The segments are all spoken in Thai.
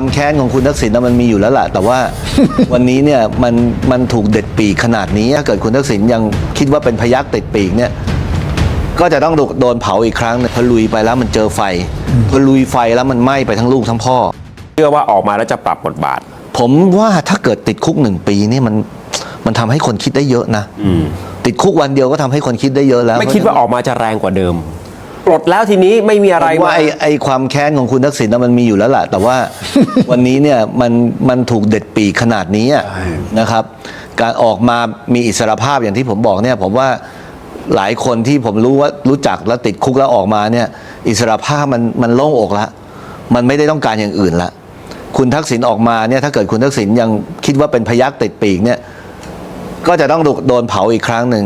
ความแค้นของคุณทักษิณน่ะมันมีอยู่แล้วล่ะ แต่ว่า วันนี้เนี่ยมันมันถูกเด็ดปีกขนาดนี้ถ้าเกิดคุณทักษิณยังคิดว่าเป็นพยักติดปีกเนี่ยก็จะต้องโดนเผาอีกครั้งหนึงพอลุยไปแล้วมันเจอไฟพอลุยไฟแล้วมันไหม้ไปทั้งลูกทั้งพ่อ เชื่อว่าออกมาแล้วจะปรับบทบาท ผมว่าถ้าเกิดติดคุกหนึ่งปีนี่มันมันทำให้คนคิดได้เยอะนะติดคุกวันเดียวก็ทำให้คนคิดได้เยอะแล้ว ไม่คิดว่าออกมาจะแรงกว่าเดิมป ลดแล้วทีนี้ไม่มีอะไรผมว่ามาไอ้ไอ้ความแค้นของคุณทักษิณน่ะมันมีอยู่แล้วล่ะ แต่ว่า วันนี้เนี่ยมันมันถูกเด็ดปีกขนาดนี้อะนะครับ การออกมามีอิสรภาพอย่างที่ผมบอกเนี่ยผมว่าหลายคนที่ผมรู้ว่ารู้จักแล้วติดคุกแล้วออกมาเนี่ย อิสรภาพมันมันโล่งอกละ มันไม่ได้ต้องการอย่างอื่นละ คุณทักษิณออกมาเนี่ยถ้าเกิดคุณทักษิณยังคิดว่าเป็นพยักติดปีกเนี่ย ก็จะต้องโดนเผาอีกครั้งหนึ่ง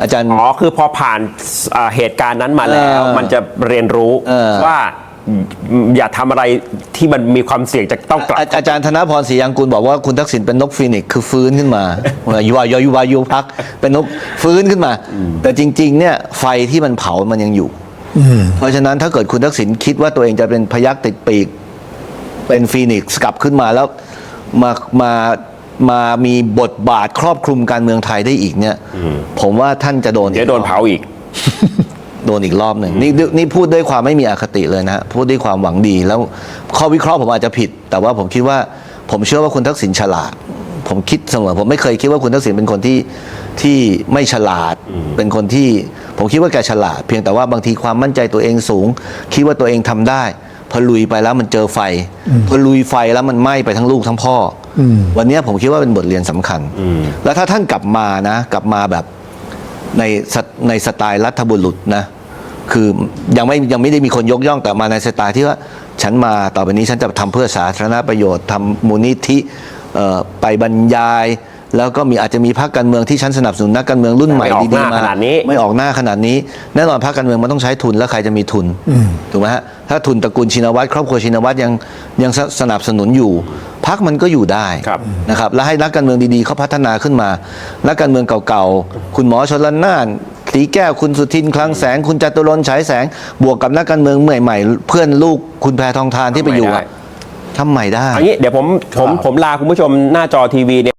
อาจารย์ อ๋อคือพอผ่านอ่าเหตุการณ์นั้นมาแล้ว เออมันจะเรียนรู้เออ ว่าอย่าทำอะไรที่มันมีความเสี่ยงจะต้องกลับ อาอาจารย์ธนพรศรียังกุลบอกว่าคุณทักษิณเป็นนกฟีนิกซ์คือฟื้นขึ้นมายูวายยูวายูพัก เป็นนกฟื้นขึ้นมา แต่จริง ๆ เนี่ยไฟที่มันเผามันยังอยู่เพราะฉะนั้นถ้าเกิดคุณทักษิณคิดว่าตัวเองจะเป็นพยักติดปีก เป็นฟีนิกซ์กลับขึ้นมาแล้วมามา มามีบทบาทครอบคลุมการเมืองไทยได้อีกเนี่ยผมว่าท่านจะโดนเดี๋ยวโดนเผาอีก โดนอีกรอบหนึ่งนี่นี่พูดด้วยความไม่มีอคติเลยนะฮะพูดด้วยความหวังดีแล้วข้อวิเคราะห์ผมอาจจะผิด แต่ว่าผมคิดว่า ผมเชื่อว่าคุณทักษิณฉลาด ผมคิดเสมอผมไม่เคยคิดว่าคุณทักษิณเป็นคนที่ที่ไม่ฉลาดเป็นคนที่ ผมคิดว่าแกฉลาด เพียงแต่ว่าบางทีความมั่นใจตัวเองสูง คิดว่าตัวเองทำได้ พอลุยไปแล้วมันเจอไฟ พอลุยไฟแล้วมันไหม้ไปทั้งลูกทั้งพ่ออวันนี้ผมคิดว่าเป็นบทเรียนสำคัญ แล้วถ้าท่านกลับมานะ กลับมาแบบในสไตในสไตล์รัฐบุรุษนะ คือยังไม่ยังไม่ได้มีคนยกย่องแต่มาในสไตล์ที่ว่าฉันมาต่อไปนี้ฉันจะทำเพื่อสาธารณประโยชน์ทำมูลนิธิเอ่อไปบรรยาย แล้วก็มีอาจจะมีพรรคการเมืองที่ฉันสนับสนุนนักการเมืองรุ่นใหม่ไม่ออกหดีน้าๆมาขนาดนี้ ไม่ออกหน้าขนาดนี้แน่นอนพรรคการเมืองมันต้องใช้ทุนแล้วใครจะมีทุนถูกไหมฮะถ้าทุนตระกูลชินวัตรครอบครัวชินวัตรยังยังสสนับสนุนอยู่พรรคมันก็อยู่ได้ครับ นะครับแล้วให้นักการเมืองดีๆเขาพัฒนาขึ้นมา นักการเมืองเก่าๆคุณหมอชนละนานสีแก้วคุณสุทินคลังแสง คุณจตุรนต์ฉายแสง บวกกับนักการเมืองใหม่ๆเพื่อนลูกคุณแพทองทานที่ไปอยู่อะทำใหม่ได้ อันนี้เดี๋ยวผมผมผมลาคุณผู้ชมหน้าจอทีวีเนี่ย